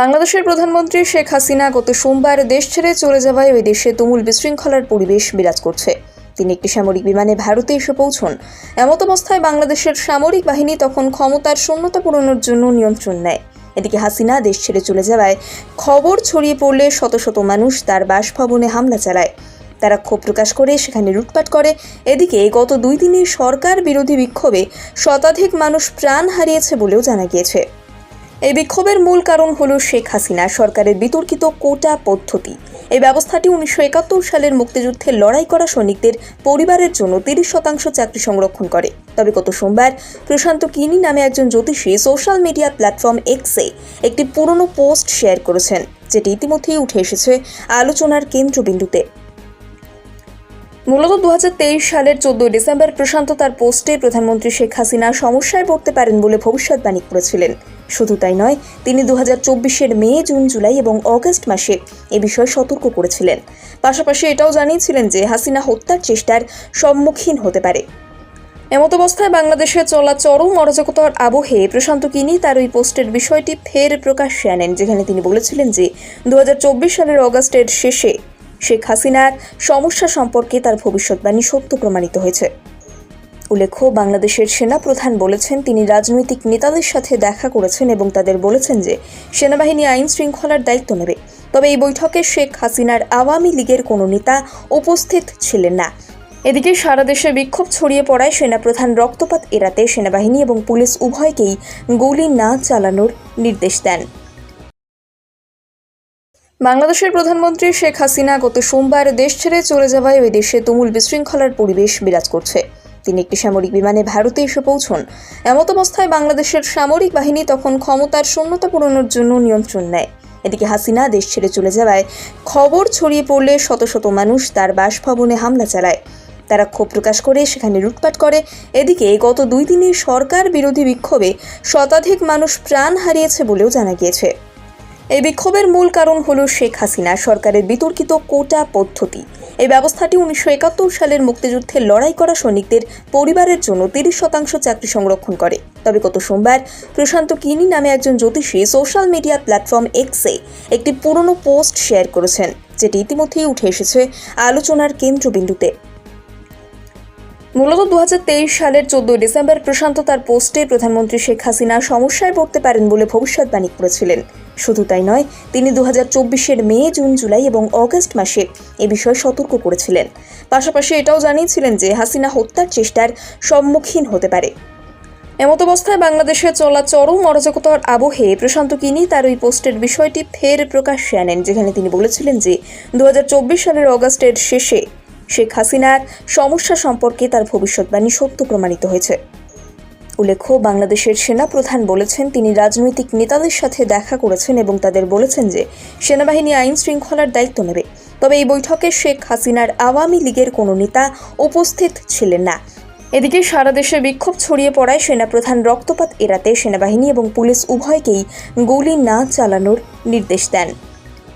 বাংলাদেশের প্রধানমন্ত্রী শেখ হাসিনা গত সোমবার দেশ ছেড়ে চলে যাওয়ায় ওই দেশে তুমুল বিশৃঙ্খলার পরিবেশ বিরাজ করছে। তিনি একটি সামরিক বিমানে ভারতে এসে পৌঁছন। এমত অবস্থায় বাংলাদেশের সামরিক বাহিনী তখন ক্ষমতার শূন্যতা পূরণের জন্য নিয়ন্ত্রণ নেয়। এদিকে হাসিনা দেশ ছেড়ে চলে যাওয়ায় খবর ছড়িয়ে পড়লে শত শত মানুষ তার বাসভবনে হামলা চালায়। তারা ক্ষোভ প্রকাশ করে সেখানে লুটপাট করে। এদিকে গত দুই দিনে সরকার বিরোধী বিক্ষোভে শতাধিক মানুষ প্রাণ হারিয়েছে বলেও জানা গিয়েছে। এই বিক্ষোভের মূল কারণ হল শেখ হাসিনা সরকারের বিতর্কিত কোটা পদ্ধতি। এই ব্যবস্থাটি উনিশশো একাত্তর সালের মুক্তিযুদ্ধে লড়াই করা সৈনিকদের পরিবারের জন্য তিরিশ শতাংশ চাকরি সংরক্ষণ করে। তবে গত সোমবার প্রশান্ত কিনি নামে একজন জ্যোতিষী সোশ্যাল মিডিয়া প্ল্যাটফর্ম এক্সে একটি পুরনো পোস্ট শেয়ার করেছেন, যেটি ইতিমধ্যেই উঠে এসেছে আলোচনার কেন্দ্রবিন্দুতে। মূলত দু হাজার তেইশ সালের চোদ্দই ডিসেম্বর প্রশান্ত তার পোস্টে প্রধানমন্ত্রী শেখ হাসিনা সমস্যায় পড়তে পারেন বলে ভবিষ্যৎবাণী করেছিলেন। শুধু তাই নয়, তিনি দু হাজার চব্বিশের মে, জুন, জুলাই এবং অগস্ট মাসে এ বিষয়ে সতর্ক করেছিলেন। পাশাপাশি এটাও জানিয়েছিলেন যে হাসিনা হত্যার চেষ্টার সম্মুখীন হতে পারে। এমত অবস্থায় বাংলাদেশে চলা চরম অরাজকতার আবহে প্রশান্ত কিনি তার ওই পোস্টের বিষয়টি ফের প্রকাশ্যে আনেন, যেখানে তিনি বলেছিলেন যে দু হাজার চব্বিশ সালের অগাস্টের শেষে শেখ হাসিনার সমস্যা সম্পর্কে তার ভবিষ্যৎবাণী সত্য প্রমাণিত হয়েছে। উল্লেখ্য, বাংলাদেশের সেনাপ্রধান বলেছেন, তিনি রাজনৈতিক নেতাদের সাথে দেখা করেছেন এবং তাদের বলেছেন যে সেনাবাহিনী আইন শৃঙ্খলার দায়িত্ব নেবে। তবে এই বৈঠকে শেখ হাসিনার আওয়ামী লীগের কোনো নেতা উপস্থিত ছিলেন না। এদিকে সারা দেশে বিক্ষোভ ছড়িয়ে পড়ায় সেনাপ্রধান রক্তপাত এড়াতে সেনাবাহিনী এবং পুলিশ উভয়কেই গুলি না চালানোর নির্দেশ দেন। বাংলাদেশের প্রধানমন্ত্রী শেখ হাসিনা গত সোমবার দেশ ছেড়ে চলে যাওয়ায় ওই দেশে তুমুল বিশৃঙ্খলার পরিবেশ বিরাজ করছে। তিনি একটি সামরিক বিমানে ভারতে এসে পৌঁছন। এমত অবস্থায় বাংলাদেশের সামরিক বাহিনী তখন ক্ষমতার শূন্যতা পূরণের জন্য নিয়ন্ত্রণ নেয়। এদিকে হাসিনা দেশ ছেড়ে চলে যাওয়ায় খবর ছড়িয়ে পড়লে শত শত মানুষ তার বাসভবনে হামলা চালায়। তারা ক্ষোভ প্রকাশ করে সেখানে লুটপাট করে। এদিকে গত দুই দিনে সরকার বিরোধী বিক্ষোভে শতাধিক মানুষ প্রাণ হারিয়েছে বলেও জানা গিয়েছে। এই বিক্ষোভের মূল কারণ হল শেখ হাসিনা সরকারের বিতর্কিত কোটা পদ্ধতি। এই ব্যবস্থাটি উনিশশো একাত্তর সালের মুক্তিযুদ্ধে লড়াই করা সৈনিকদের পরিবারের জন্য তিরিশ শতাংশ চাকরি সংরক্ষণ করে। তবে গত সোমবার প্রশান্ত কিনি নামে একজন জ্যোতিষী সোশ্যাল মিডিয়া প্ল্যাটফর্ম এক্সে একটি পুরনো পোস্ট শেয়ার করেছেন, যেটি ইতিমধ্যেই উঠে এসেছে আলোচনার কেন্দ্রবিন্দুতে। মূলত দু হাজার তেইশ সালের চোদ্দই ডিসেম্বর প্রশান্ত তার পোস্টে প্রধানমন্ত্রী শেখ হাসিনা সমস্যায় পড়তে পারেন বলে ভবিষ্যৎবাণী করেছিলেন। শুধু তাই নয়, তিনি দু হাজার চব্বিশের মে, জুন, জুলাই এবং অগস্ট মাসে এ বিষয়ে সতর্ক করেছিলেন। পাশাপাশি এটাও জানিয়েছিলেন যে হাসিনা হত্যার চেষ্টার সম্মুখীন হতে পারে। এমত অবস্থায় বাংলাদেশে চলা চরম অরাজকতার আবহে প্রশান্ত কিনি তার ওই পোস্টের বিষয়টি ফের প্রকাশ্যে আনেন, যেখানে তিনি বলেছিলেন যে দু হাজার চব্বিশ সালের অগাস্টের শেষে শেখ হাসিনার সমস্যা সম্পর্কে তার ভবিষ্যৎবাণী সত্য প্রমাণিত হয়েছে। উল্লেখ্য, বাংলাদেশের সেনাপ্রধান বলেছেন, তিনি রাজনৈতিক নেতাদের সাথে দেখা করেছেন এবং তাদের বলেছেন যে, সেনাবাহিনী আইন শৃঙ্খলার দায়িত্ব নেবে। তবে এই বৈঠকে শেখ হাসিনার আওয়ামী লীগের কোনো নেতা উপস্থিত ছিলেন না। এদিকে সারা দেশে বিক্ষোভ ছড়িয়ে পড়ায় সেনাপ্রধান রক্তপাত এড়াতে সেনাবাহিনী এবং পুলিশ উভয়কেই গুলি না চালানোর নির্দেশ দেন।